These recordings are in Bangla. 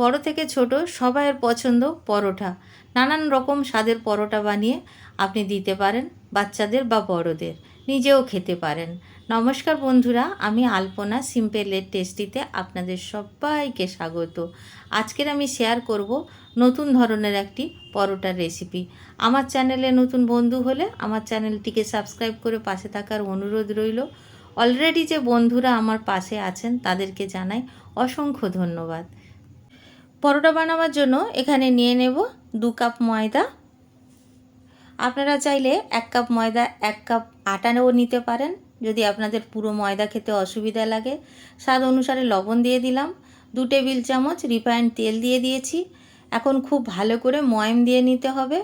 বড় থেকে ছোট সবাইয়ের পছন্দ পরোটা। নানান রকম স্বাদের পরোটা বানিয়ে আপনি দিতে পারেন বাচ্চাদের বা বড়দের। নিজেও খেতে পারেন। নমস্কার বন্ধুরা, আমি আলপনা সিম্পলের টেস্টিতে আপনাদের সবাইকে স্বাগত। আজকের আমি শেয়ার করব নতুন ধরনের একটি পরোটার রেসিপি। আমার চ্যানেলে নতুন বন্ধু হলে আমার চ্যানেলটিকে সাবস্ক্রাইব করে পাশে থাকার অনুরোধ রইল। অলরেডি যে বন্ধুরা আমার পাশে আছেন তাদেরকে জানাই অসংখ্য ধন্যবাদ। পরোটা বানাবার জন্য এখানে নিয়ে নেব দু কাপ ময়দা। আপনারা চাইলে এক কাপ ময়দা, এক কাপ আটাও নিতে পারেন। যদি আপনাদের পুরো ময়দা খেতে অসুবিধা লাগে, স্বাদ অনুসারে লবণ দিয়ে দিলাম। দু টেবিল চামচ রিফাইন্ড তেল দিয়ে দিয়েছি। এখন খুব ভালো করে ময়ম দিয়ে নিতে হবে।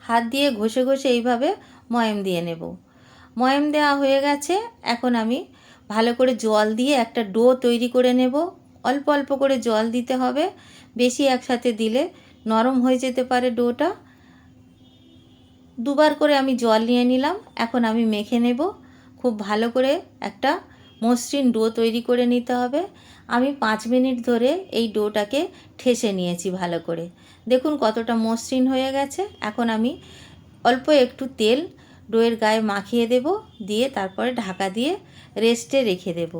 হাত দিয়ে ঘষে ঘষে এইভাবে ময়ম দিয়ে নেব। ময়ম দেওয়া হয়ে গেছে। এখন আমি ভালো করে জল দিয়ে একটা ডো তৈরি করে নেব। অল্প অল্প করে জল দিতে হবে। বেশি একসাথে দিলে নরম হয়ে যেতে পারে ডোটা। দুবার করে আমি জল নিয়ে নিলাম, এখন আমি মেখে নেব। খুব ভালো করে একটা মসৃণ ডো তৈরি করে নিতে হবে। আমি পাঁচ মিনিট ধরে এই ডোটাকে ঠেসে নিয়েছি ভালো করে। দেখুন কতটা মসৃণ হয়ে গেছে। এখন আমি অল্প একটু তেল ডোয়ের গায়ে মাখিয়ে দেব, দিয়ে তারপরে ঢাকা দিয়ে রেস্টে রেখে দেব।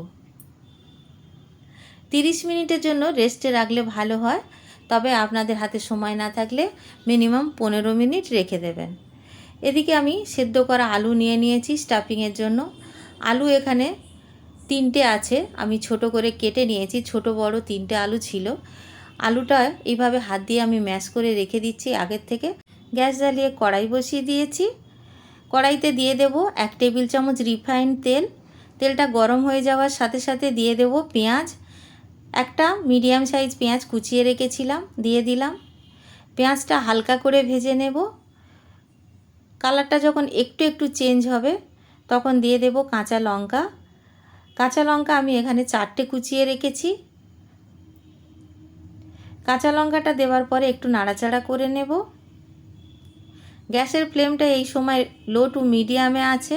তিরিশ মিনিটের জন্য রেস্টে রাখলে ভালো হয়। তবে আপনাদের হাতে সময় না থাকলে মিনিমাম পনেরো মিনিট রেখে দেবেন। এদিকে আমি সেদ্ধ করা আলু নিয়ে নিয়েছি স্টাফিংয়ের জন্য। আলু এখানে তিনটে আছে। আমি ছোট করে কেটে নিয়েছি। ছোট, বড় তিনটে আলু ছিল। আলুটা এইভাবে হাত দিয়ে আমি ম্যাশ করে রেখে দিচ্ছি আগের থেকে। গ্যাস জ্বালিয়ে কড়াই বসিয়ে দিয়েছি। কড়াইতে দিয়ে দেব এক টেবিল চামচ রিফাইন্ড তেল। তেলটা গরম হয়ে যাওয়ার সাথে সাথে দিয়ে দেব পেঁয়াজ। একটা মিডিয়াম সাইজ পেঁয়াজ কুচিয়ে রেখেছিলাম, দিয়ে দিলাম। পেঁয়াজটা হালকা করে ভেজে নেব। কালারটা যখন একটু একটু চেঞ্জ হবে, তখন দিয়ে দেব কাঁচা লঙ্কা। কাঁচা লঙ্কা আমি এখানে চারটে কুচিয়ে রেখেছি। কাঁচা লঙ্কাটা দেওয়ার পরে একটু নাড়াচাড়া করে নেব। গ্যাসের ফ্লেমটা এই সময় লো টু মিডিয়ামে আছে।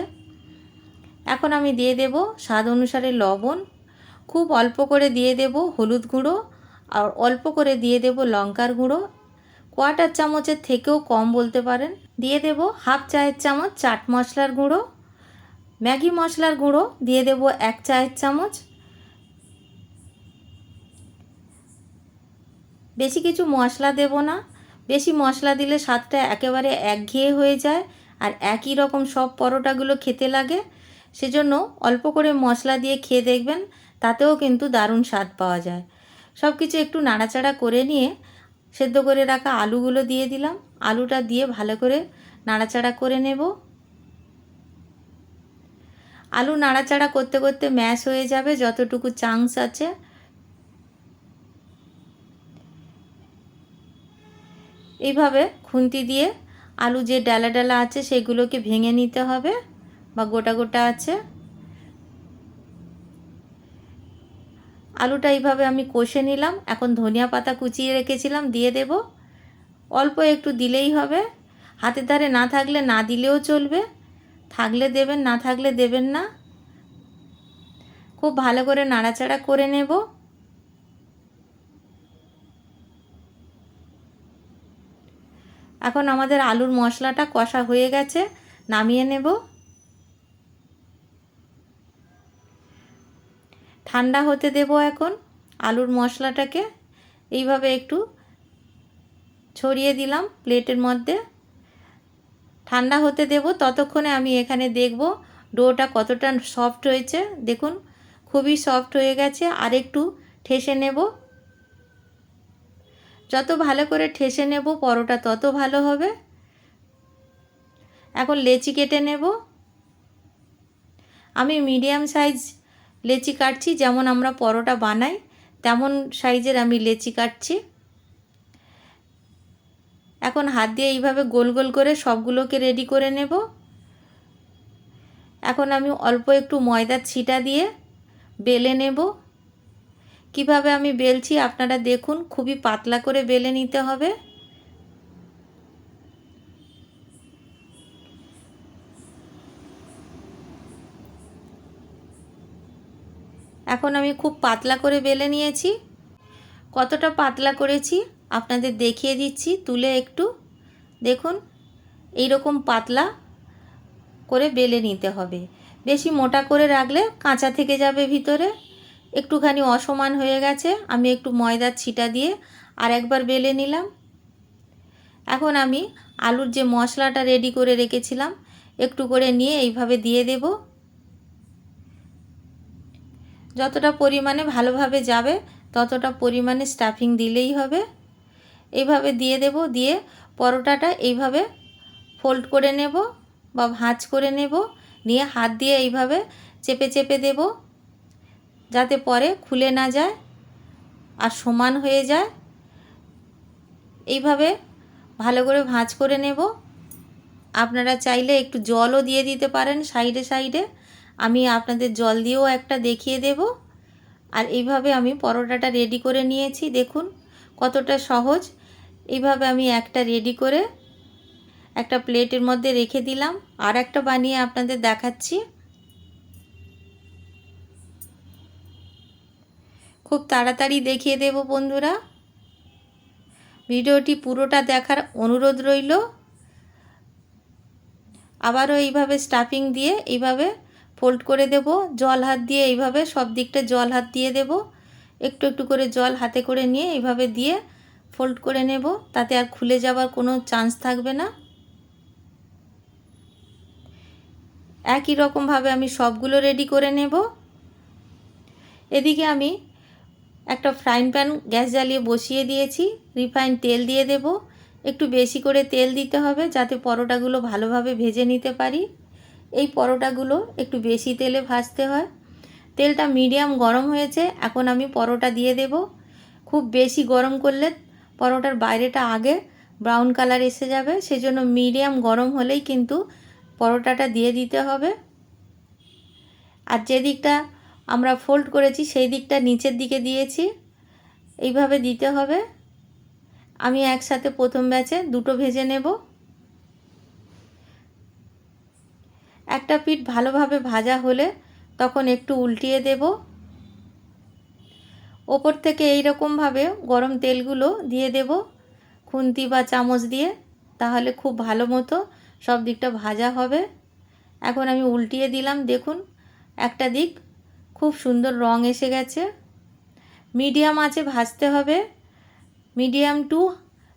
এখন আমি দিয়ে দেব স্বাদ অনুসারে লবণ। খুব অল্প করে দিয়ে দেব হলুদ গুঁড়ো আর অল্প করে দিয়ে দেব লঙ্কার গুঁড়ো। কোয়াটার চামচের থেকেও কম বলতে পারেন। দিয়ে দেব হাফ চায়ের চামচ চাট মশলার গুঁড়ো, ম্যাগি মশলার গুঁড়ো, দিয়ে দেব এক চায়ের চামচ। বেশি কিছু মশলা দেব না। বেশি মশলা দিলে স্বাদটা একেবারে একঘেয়ে হয়ে যায় আর একই রকম সব পরোটাগুলো খেতে লাগে। সেজন্য অল্প করে মশলা দিয়ে খেয়ে দেখবেন, তাতেও কিন্তু দারুণ স্বাদ পাওয়া যায়। সব কিছু একটু নাড়াচাড়া করে নিয়ে সেদ্ধ করে রাখা আলুগুলো দিয়ে দিলাম। আলুটা দিয়ে ভালো করে নাড়াচাড়া করে নেব। আলু নাড়াচাড়া করতে করতে ম্যাশ হয়ে যাবে, যতটুকু চান্স আছে। এইভাবে খুন্তি দিয়ে আলু যে ডালা ডালা আছে, সেগুলোকে ভেঙে নিতে হবে। বা গোটা গোটা আছে? আলুটা এইভাবে আমি কষে নিলাম। এখন ধনিয়া পাতা কুচিয়ে রেখেছিলাম, দিয়ে দেব। অল্প একটু দিলেই হবে। হাতের ধারে না থাকলে না দিলেও চলবে। থাকলে দেবেন, না থাকলে দেবেন না। খুব ভালো করে নাড়াচাড়া করে নেব। এখন আমাদের আলুর মশলাটা কষা হয়ে গেছে, নামিয়ে নেব। ঠান্ডা হতে দেব এখন। আলুর মশলাটাকে এইভাবে একটু ছড়িয়ে দিলাম প্লেটের মধ্যে। ঠান্ডা হতে দেব ততক্ষণে আমি এখানে দেখব ডোটা কতটা সফট হয়েছে। দেখুন, খুবই সফট হয়ে গেছে। আর একটু ঠেসে নেব। যত ভালো করে ঠেসে নেব পরোটা তত ভালো হবে। এখন লেচি কেটে নেব। আমি মিডিয়াম সাইজ লেচি কাটছি, যেমন আমরা পরোটা বানাই, তেমন সাইজের আমি লেচি কাটছি। এখন হাত দিয়ে এইভাবে গোল গোল করে সবগুলোকে রেডি করে নেব। এখন আমি অল্প একটু ময়দার ছিটা দিয়ে বেলে নেব। কীভাবে আমি বেলছি আপনারা দেখুন, খুবই পাতলা করে বেলে নিতে হবে। এখন আমি খুব পাতলা করে বেলে নিয়েছি। কতটা পাতলা করেছি আপনাদের দেখিয়ে দিচ্ছি, তুলে একটু। দেখুন এই রকম পাতলা করে বেলে নিতে হবে। বেশি মোটা করে রাখলে কাঁচা থেকে যাবে ভিতরে। একটুখানি অসমান হয়ে গেছে, আমি একটু ময়দার ছিটা দিয়ে আর একবার বেলে নিলাম। এখন আমি আলুর যে মশলাটা রেডি করে রেখেছিলাম, একটু করে নিয়ে এইভাবে দিয়ে দেব। যতটা পরিমাণে ভালোভাবে যাবে, ততটা পরিমাণে স্টাফিং দিলেই হবে। এইভাবে দিয়ে দেব, দিয়ে পরোটাটা এইভাবে ফোল্ড করে নেব বা ভাঁজ করে নেব, নিয়ে হাত দিয়ে এইভাবে চেপে চেপে দেব যাতে পরে খুলে না যায় আর সমান হয়ে যায়। এইভাবে ভালো করে ভাঁজ করে নেব। আপনারা চাইলে একটু জলও দিয়ে দিতে পারেন সাইডে সাইডে। আমি আপনাদের জল দিয়েও একটা দেখিয়ে দেব। আর এইভাবে আমি পরোটাটা রেডি করে নিয়েছি, দেখুন কতটা সহজ। এইভাবে আমি একটা রেডি করে একটা প্লেটের মধ্যে রেখে দিলাম। আর একটা বানিয়ে আপনাদের দেখাচ্ছি। খুব তাড়াতাড়ি দেখিয়ে দেব বন্ধুরা। ভিডিওটি পুরোটা দেখার অনুরোধ রইল। আবারও এইভাবে স্টাফিং দিয়ে এইভাবে ফোল্ড করে দেব। জল হাত দিয়ে এইভাবে সব দিকটা জল হাত দিয়ে দেব। একটু একটু করে জল হাতে করে নিয়ে এইভাবে দিয়ে ফোল্ড করে নেব। তাতে আর খুলে যাওয়ার কোনো চান্স থাকবে না। একই রকমভাবে আমি সবগুলো রেডি করে নেব। এদিকে আমি একটা ফ্রাইং প্যান গ্যাস জ্বালিয়ে বসিয়ে দিয়েছি। রিফাইন তেল দিয়ে দেব। একটু বেশি করে তেল দিতে হবে যাতে পরোটাগুলো ভালোভাবে ভেজে নিতে পারি। এই পরোটাগুলো একটু বেশি তেলে ভাজতে হয়। তেলটা মিডিয়াম গরম হয়েছে, এখন আমি পরোটা দিয়ে দেব। খুব বেশি গরম করলে পরোটার বাইরেটা আগে ব্রাউন কালার এসে যাবে, সেজন্য মিডিয়াম গরম হলেই কিন্তু পরোটাটা দিয়ে দিতে হবে। আর যে দিকটা আমরা ফোল্ড করেছি, সেই দিকটা নিচের দিকে দিয়েছি। এইভাবে দিতে হবে। আমি একসাথে প্রথম ব্যাচে দুটো ভেজে নেব। একটা পিঠ ভালোভাবে ভাজা হলে তখন একটু উল্টিয়ে দেব। ওপর থেকে এই রকমভাবে গরম তেলগুলো দিয়ে দেব খুন্তি বা চামচ দিয়ে, তাহলে খুব ভালো মতো সব দিকটা ভাজা হবে। এখন আমি উল্টিয়ে দিলাম, দেখুন, একটা দিক খুব সুন্দর রং এসে গেছে। মিডিয়াম আছে ভাজতে হবে, মিডিয়াম টু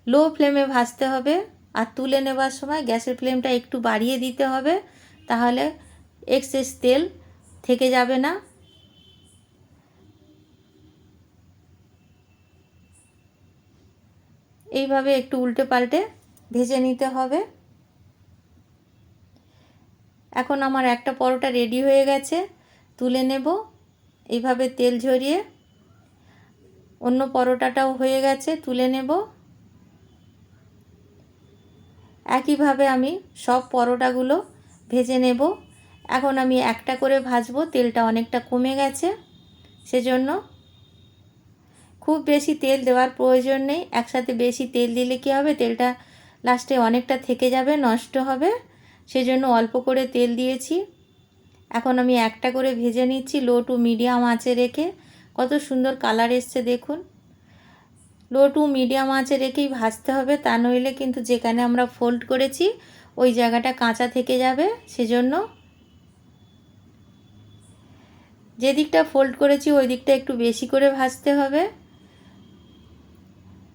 লো ফ্লেমে ভাজতে হবে, আর তুলে নেবার সময় গ্যাসের ফ্লেমটা একটু বাড়িয়ে দিতে হবে। তাহলে এক্সেস তেল থেকে যাবে না। এইভাবে একটু উল্টে পাল্টে ভেজে নিতে হবে। এখন আমার একটা পরোটা রেডি হয়ে গেছে, তুলে নেব। এইভাবে তেল ঝরিয়ে অন্য পরোটাটাও হয়ে গেছে, তুলে নেব। একইভাবে আমি সব পরোটাগুলো ভেজে নেব। এখন আমি একটা করে ভাজবো, তেলটা অনেকটা কমে গেছে। সেজন্য খুব বেশি তেল দেওয়ার প্রয়োজন নেই। একসাথে বেশি তেল দিলে কী হবে? তেলটা লাস্টে অনেকটা থেকে যাবে, নষ্ট হবে। সেজন্য অল্প করে তেল দিয়েছি। এখন আমি একটা করে ভেজে নিচ্ছি, লো টু মিডিয়াম আঁচে রেখে। কত সুন্দর কালার এসছে, দেখুন। লো টু মিডিয়াম আঁচে রেখেই ভাজতে হবে, তা নইলে কিন্তু যেখানে আমরা ফোল্ড করেছি ওই জায়গাটা কাঁচা থেকে যাবে, সেজন্য যে দিকটা ফোল্ড করেছি ওই দিকটা একটু বেশি করে ভাজতে হবে।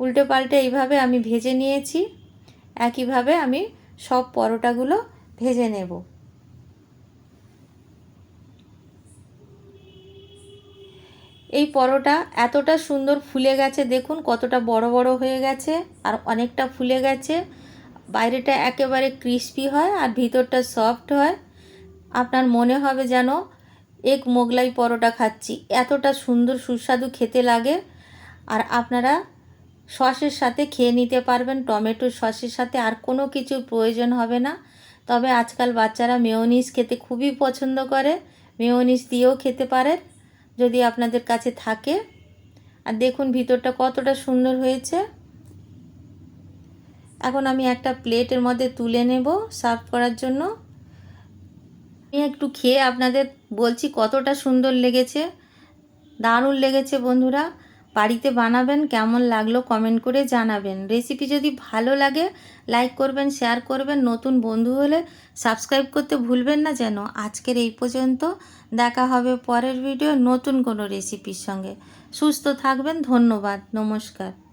উল্টে পাল্টে এইভাবে আমি ভেজে নিয়েছি, একইভাবে আমি সব পরোটাগুলো ভেজে নেব। এই পরোটা এতটা সুন্দর ফুলে গেছে, দেখুন কতটা বড় বড় হয়ে গেছে, আর অনেকটা ফুলে গেছে। বাইরেটা একেবারে ক্রিস্পি হয় আর ভিতরটা সফট হয়। আপনার মনে হবে যেন এক মোগলাই পরোটা খাচ্ছি। এতটা সুন্দর, সুস্বাদু খেতে লাগে। আর আপনারা সসের সাথে খেয়ে নিতে পারবেন টমেটো সসের সাথে আর কোনো কিছুর প্রয়োজন হবে না। তবে আজকাল বাচ্চারা মেয়োনিজ খেতে খুবই পছন্দ করে। মেয়োনিজ দিয়েও খেতে পারেন, যদি আপনাদের কাছে থাকে। আর দেখুন ভিতরটা কতটা সুন্দর হয়েছে। এখন আমি একটা প্লেটের মধ্যে তুলে নেব সার্ভ করার জন্য। আমি একটু খেয়ে আপনাদের বলছি কতটা সুন্দর লেগেছে। দারুণ লেগেছে বন্ধুরা। বাড়িতে বানাবেন, কেমন লাগল কমেন্ট করে জানাবেন। রেসিপি যদি ভালো লাগে, লাইক করবেন, শেয়ার করবেন, নতুন বন্ধু হলে সাবস্ক্রাইব করতে ভুলবেন না যেন। আজকের এই পর্যন্ত, দেখা হবে পরের ভিডিও নতুন কোনো রেসিপির সঙ্গে। সুস্থ থাকবেন, ধন্যবাদ, নমস্কার।